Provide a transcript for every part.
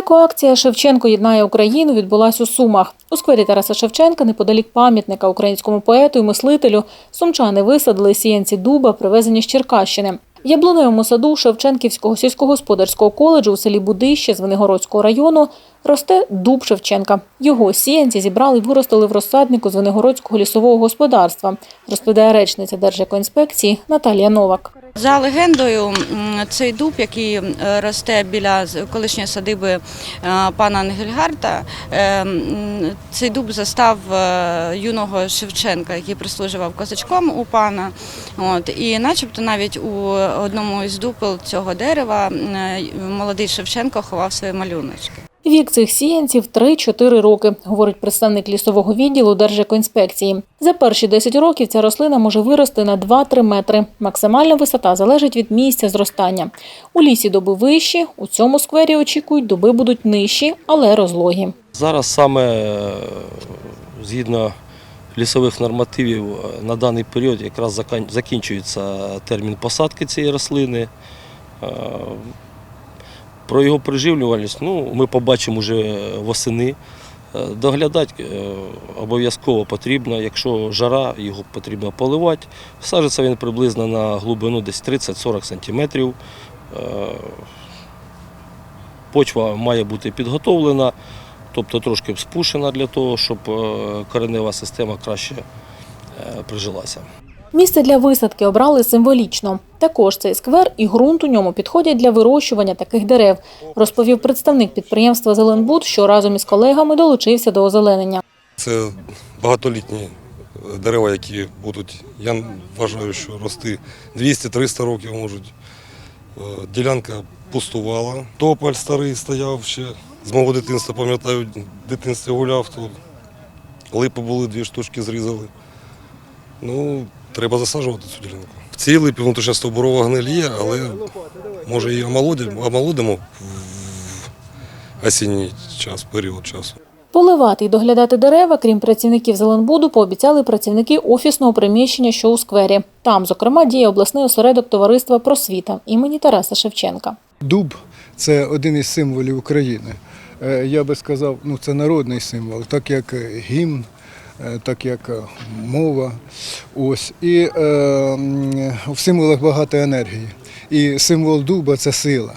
Екоакція Шевченко єднає Україну відбулась у Сумах. У сквері Тараса Шевченка, неподалік пам'ятника українському поету і мислителю, сумчани висадили сіянці дуба, привезені з Черкащини. В яблуневому саду Шевченківського сільськогосподарського коледжу у селі Будище Звенигородського району росте дуб Шевченка. Його сіянці зібрали і виростили в розсаднику Звенигородського лісового господарства, розповідає речниця Держекоінспекції Наталія Новак. За легендою, цей дуб, який е, росте біля колишньої садиби е, пана Ангельгарта, е, цей дуб застав юного Шевченка, який прислужував козачком у пана. От, і начебто навіть у одному із дупел цього дерева молодий Шевченко ховав свої малюночки. Вік цих сіянців 3-4 роки, говорить представник лісового відділу Держекоінспекції. За перші 10 років ця рослина може вирости на 2-3 метри. Максимальна висота залежить від місця зростання. У лісі доби вищі, у цьому сквері очікують, доби будуть нижчі, але розлогі. Зараз саме е, згідно лісових нормативів е, на даний період якраз закінчується термін посадки цієї рослини. Е, Про його приживлювальність ну, ми побачимо вже восени. Е, Доглядати е, обов'язково потрібно, якщо жара, його потрібно поливати. Сажиться він приблизно на глибину десь 30-40 см. Почва має бути підготовлена, тобто трошки спушена для того, щоб е, коренева система краще е, прижилася. Місце для висадки обрали символічно. Також цей сквер і ґрунт у ньому підходять для вирощування таких дерев, розповів представник підприємства Зеленбуд, що разом із колегами долучився до озеленення. Це багатолітні дерева, які будуть, я вважаю, що рости 200-300 років можуть. Е, Ділянка пустувала. Тополь старий стояв ще. З мого дитинства пам'ятаю, в дитинстві гуляв тут. Липи були, дві штучки зрізали. Ну, треба засаджувати цю ділянку. В цій липі внутрішня стовбурова гниль є, але може її омолодимо, омолодимо в осінній час, період часу. Поливати і доглядати дерева, крім працівників Зеленбуду, пообіцяли працівники офісного приміщення, що у сквері. Там, зокрема, діє обласний осередок товариства просвіта імені Тараса Шевченка. Дуб це один із символів України. Е, Я би сказав, ну це народний символ, так як гімн, е, так як е, мова. Ось. І е, в символах багато енергії. І символ дуба це сила.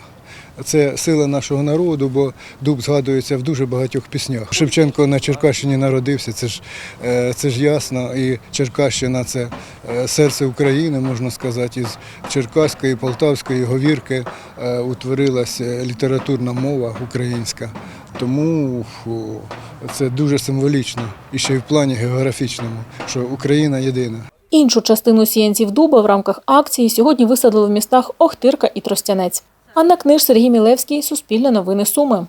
Це сила нашого народу, бо дуб згадується в дуже багатьох піснях. Шевченко на Черкащині народився, це ж, е, це ж ясно. І Черкащина це е, серце України, можна сказати. Із Черкаської, Полтавської говірки е, утворилася літературна мова українська. Тому це дуже символічно і ще й в плані географічному, що Україна єдина. Іншу частину сіянців дуба в рамках акції сьогодні висадили в містах Охтирка і Тростянець. Анна Книж, Сергій Мілевський, Суспільне новини Суми.